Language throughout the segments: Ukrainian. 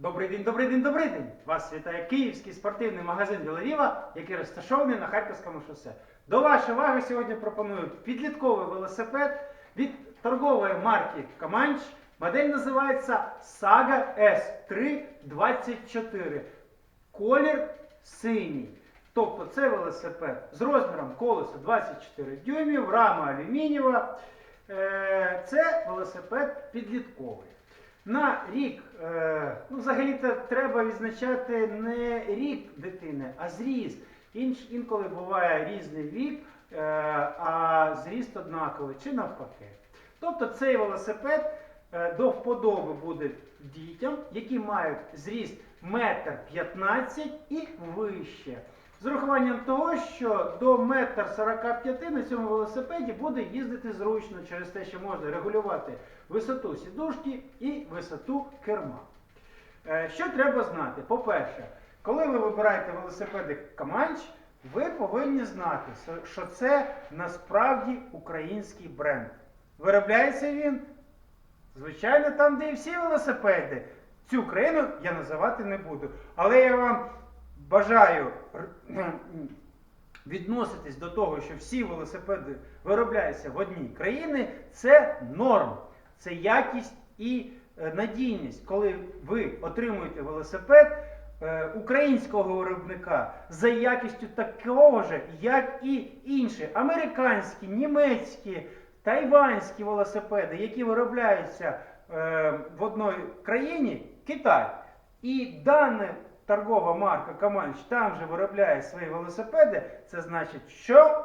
Добрий день, добрий день, добрий день! Вас вітає київський спортивний магазин Білоріва, який розташований на Харківському шосе. До вашої уваги сьогодні пропоную підлітковий велосипед від торгової марки Каманч. Модель називається Saga S324. Колір синій. Тобто це велосипед з розміром колеса 24 дюймів, рама алюмінієва. Е, Це велосипед підлітковий. На рік, е, ну взагалі-то треба відзначати не рік дитини, а зріст. Інколи буває різний вік, е, а зріст однаковий чи навпаки. Тобто цей велосипед е, до вподоби буде дітям, які мають зріст 1,15 м і вище. З урахуванням того, що до 1,45 м на цьому велосипеді буде їздити зручно через те, що можна регулювати висоту сідушки і висоту керма. Е, Що треба знати? По-перше, коли ви вибираєте велосипеди Каманч, ви повинні знати, що це насправді український бренд. Виробляється він, звичайно, там, де і всі велосипеди. Цю країну я називати не буду. Але я вам бажаю відноситись до того, що всі велосипеди виробляються в одній країні, це норм, це якість і е, надійність, коли ви отримуєте велосипед е, українського виробника за якістю такого ж, як і інші американські, німецькі, тайванські велосипеди, які виробляються е, в одній країні, Китай. І дана торгова марка Каманч там же виробляє свої велосипеди, це значить, що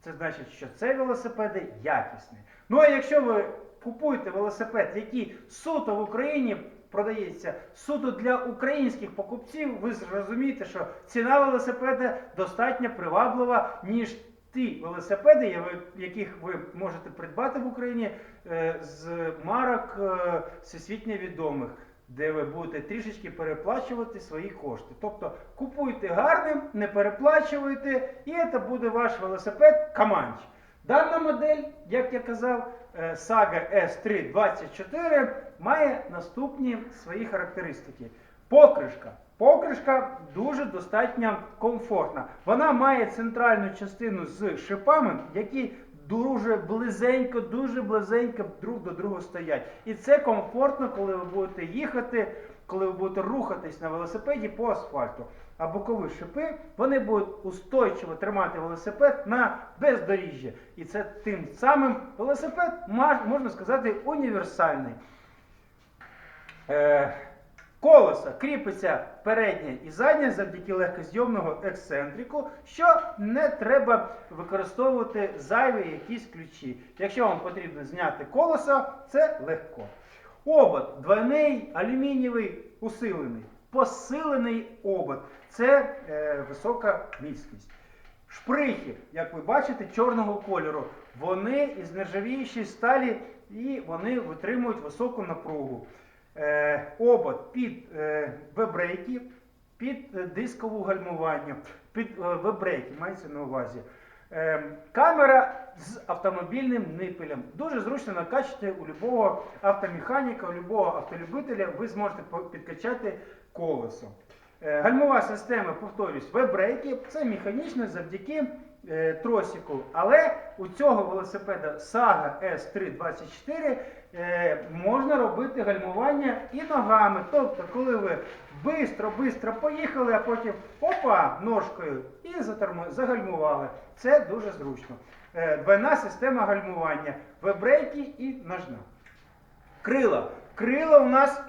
це значить, що це велосипеди якісні. Ну а якщо ви купуєте велосипед, який суто в Україні продається суто для українських покупців, ви зрозумієте, що ціна велосипеда достатньо приваблива, ніж ті велосипеди, яких ви можете придбати в Україні е, з марок е, всесвітньо відомих. Де ви будете трішечки переплачувати свої кошти. Тобто купуйте гарним, не переплачуйте, і це буде ваш велосипед Каманч. Дана модель, як я казав, е, Saga S324 має наступні свої характеристики. Покришка. Покришка дуже достатньо комфортна. Вона має центральну частину з шипами, які дуже близенько, дуже близенько друг до друга стоять. І це комфортно, коли ви будете їхати, коли ви будете рухатись на велосипеді по асфальту. А бокові шипи вони будуть устойчиво тримати велосипед на бездоріжжі. І це тим самим велосипед можна сказати універсальний. Колесо кріпиться переднє і заднє завдяки легкозйомного ексцентрику, що не треба використовувати зайві якісь ключі. Якщо вам потрібно зняти колесо, це легко. Обод двойний, алюмінієвий, усилений. Посилений обод це е, висока міцність. Шприхи, як ви бачите, чорного кольору. Вони із нержавіючої сталі і вони витримують високу напругу. Е, обод під е, вебрейки, під е, дискову гальмування, під вебрейки, мається на увазі. Камера з автомобільним нипелем. Дуже зручно накачати у любого автомеханіка, у любого автолюбителя, ви зможете підкачати колесо. Гальмова система, повторюсь, вебрейки це механічно завдяки тросику. Але у цього велосипеда Saga S324 е, можна робити гальмування і ногами. Тобто, коли ви бистро-бистро поїхали, а потім опа ножкою і загальмували. Це дуже зручно. Е, двойна система гальмування, вебрейки і ножна. Крила. Крила у нас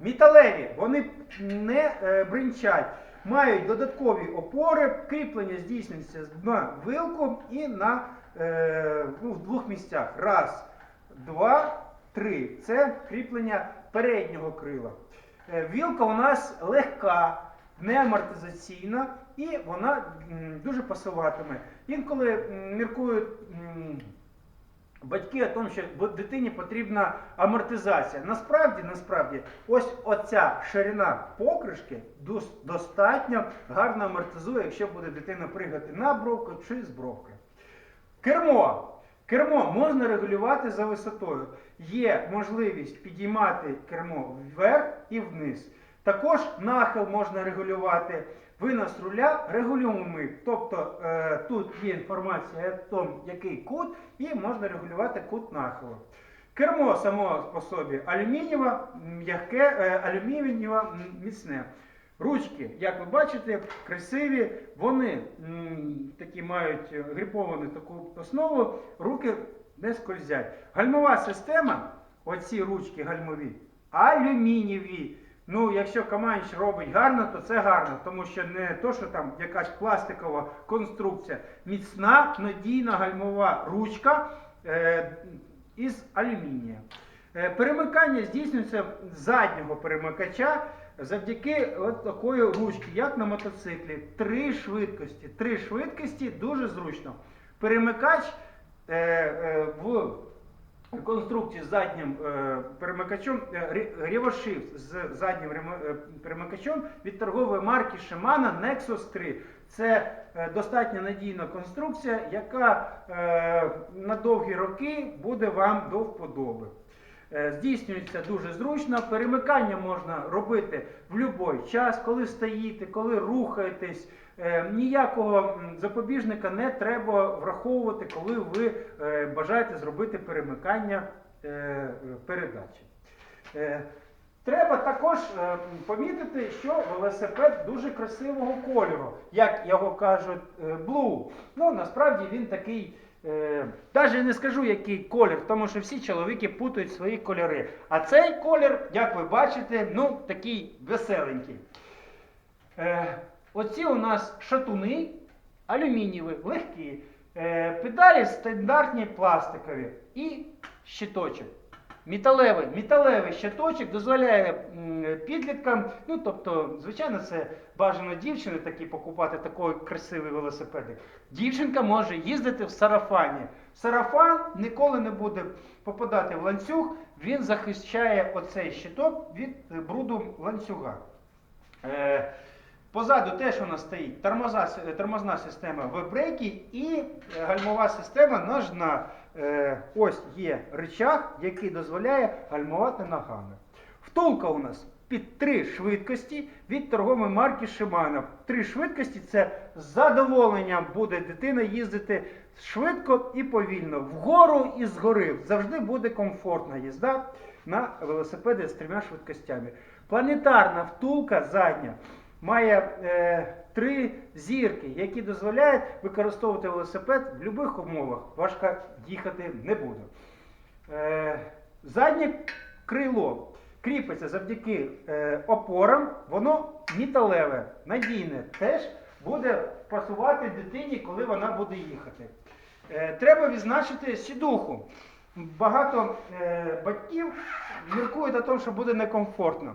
Металеві, вони не е, бринчать, мають додаткові опори, кріплення здійснюється на вилку і на е, ну, в двох місцях. Раз, два, три. Це кріплення переднього крила. Е, вілка у нас легка, не амортизаційна і вона дуже пасуватиме. Інколи міркують. Батьки о тому, що дитині потрібна амортизація. Насправді, насправді, ось оця ширина покришки достатньо гарно амортизує, якщо буде дитина пригати на бровку чи з бровки. Кермо. Кермо можна регулювати за висотою. Є можливість підіймати кермо вверх і вниз. Також нахил можна регулювати. Винос руля регулюємий. Тобто е, тут є інформація о тому, який кут, і можна регулювати кут нахилу. Кермо само по собі алюмінієве, м'яке, е, алюмінієве міцне. Ручки, як ви бачите, красиві, вони такі мають гріповану таку основу, руки не скользять. Гальмова система, оці ручки гальмові, алюмінієві. Ну, якщо Каманч робить гарно, то це гарно, тому що не то, що там якась пластикова конструкція, міцна, надійна гальмова ручка е, із алюмінія. Е, перемикання здійснюється заднього перемикача завдяки от такої ручки, як на мотоциклі. Три швидкості. Три швидкості дуже зручно. Перемикач в конструкції з заднім е, перемикачом е, з заднім е, перемикачом від торгової марки Shimano Nexus 3. Це е, достатньо надійна конструкція, яка е, на довгі роки буде вам до вподоби. Е, Здійснюється дуже зручно. Перемикання можна робити в будь-який час, коли стоїте, коли рухаєтесь. Е, Ніякого запобіжника не треба враховувати, коли ви е, бажаєте зробити перемикання передачі. Треба також помітити, що велосипед дуже красивого кольору, як його кажуть, blue. Ну, насправді він такий, навіть не скажу, який колір, тому що всі чоловіки путають свої кольори. А цей колір, як ви бачите, ну, такий веселенький. Е, оці у нас шатуни алюмінієві, легкі. Е, педалі стандартні пластикові і щиточок. Металевий, металевий щиточок дозволяє підліткам, ну тобто, звичайно, це бажано дівчини такі покупати такий красивий велосипедик. Дівчинка може їздити в сарафані. Сарафан ніколи не буде попадати в ланцюг, він захищає оцей щиток від е, бруду ланцюга. Е, Позаду теж у нас стоїть тормозна система вебрейки і гальмова система ножна. Е, Ось є рычаг, який дозволяє гальмувати ногами. Втулка у нас під три швидкості від торгової марки Shimano. Три швидкості це з задоволенням буде дитина їздити швидко і повільно. Вгору і згори. Завжди буде комфортна їзда на велосипеді з трьома швидкостями. Планетарна втулка задня має е, три зірки, які дозволяють використовувати велосипед в будь-яких умовах. Важко їхати не буде. Е, заднє крило кріпиться завдяки е, опорам, воно металеве, надійне, теж буде пасувати дитині, коли вона буде їхати. Е, треба відзначити сідуху. Багато батьків міркують о тому, що буде некомфортно.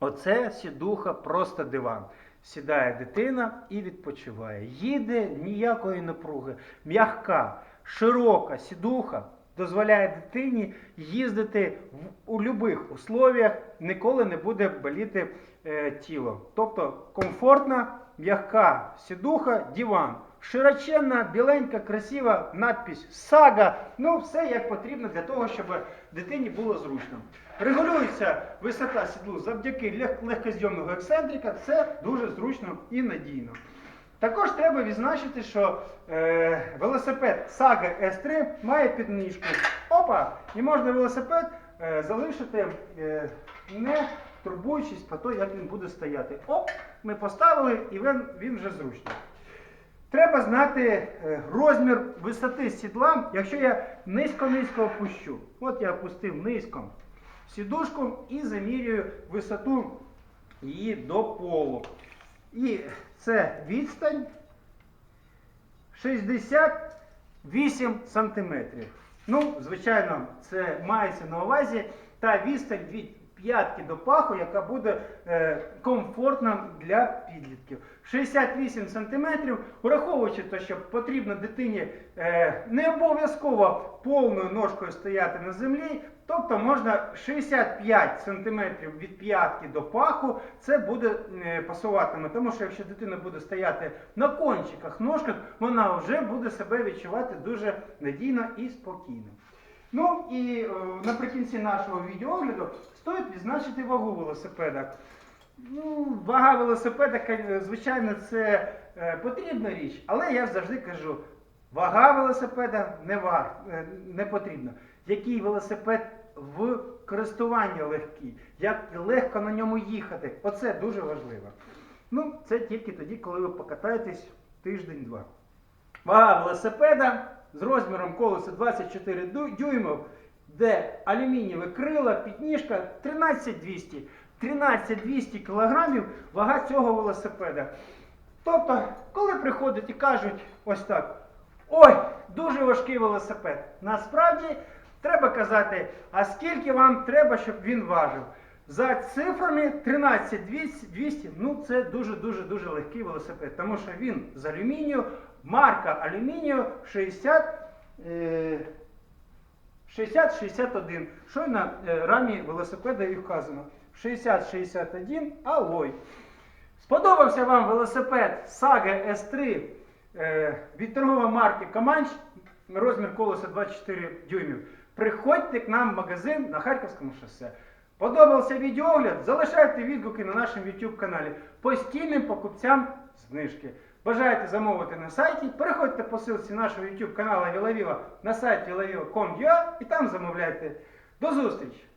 Оце сідуха, просто диван. Сідає дитина і відпочиває. Їде ніякої напруги. М'ягка, широка сідуха дозволяє дитині їздити в, у будь-яких условіях, ніколи не буде боліти е, тіло. Тобто комфортна, м'яка сідуха, диван. Широченна, біленька, красива надпись Сага. Ну, все як потрібно для того, щоб дитині було зручно. Регулюється висота сідлу завдяки лег- легкозйомного ексцентрика. Це дуже зручно і надійно. Також треба відзначити, що е, велосипед Saga S3 має підніжку. Опа! І можна велосипед е, залишити, е, не турбуючись про те, як він буде стояти. Оп! Ми поставили і він, він вже зручний. Треба знати е, розмір висоти сідла, якщо я низько-низько опущу. От я опустив низько сідушку і замірюю висоту її до полу. І це відстань 68 сантиметрів. Ну, звичайно, це мається на увазі та відстань від п'ятки до паху, яка буде е, комфортна для підлітків. 68 сантиметрів, враховуючи те, що потрібно дитині е, не обов'язково повною ножкою стояти на землі, тобто можна 65 сантиметрів від п'ятки до паху, це буде е, пасуватиме. Тому що якщо дитина буде стояти на кончиках, ножках, вона вже буде себе відчувати дуже надійно і спокійно. Ну і е, наприкінці нашого відеоогляду стоїть відзначити вагу велосипеда. Ну, вага велосипеда, звичайно, це е, потрібна річ, але я завжди кажу, вага велосипеда не, вар, е, не потрібна. Який велосипед в користуванні легкий, як легко на ньому їхати. Оце дуже важливо. Ну, це тільки тоді, коли ви покатаєтесь тиждень-два. Вага велосипеда з розміром колеса 24 дю- дюймів, де алюмінієве крила, підніжка 13200. 13200 кілограмів вага цього велосипеда. Тобто, коли приходять і кажуть ось так: ой, дуже важкий велосипед. Насправді треба казати, а скільки вам треба, щоб він важив. За цифрами 13200, ну це дуже-дуже дуже легкий велосипед, тому що він з алюмінію, марка алюмінію 60. Е, 60-61. Що на рамі велосипеда і вказано. 60-61 алой. Сподобався вам велосипед Saga S3 е, від торгової марки Каманч, розмір колеса 24 дюймів. Приходьте к нам в магазин на Харківському шосе. Подобався відеоогляд? Залишайте відгуки на нашому YouTube каналі. Постійним покупцям знижки. Бажаєте замовити на сайті? Переходьте по ссылці нашого YouTube каналу Вілавіва на сайт vilaviva.com.ua і там замовляйте. До зустрічі!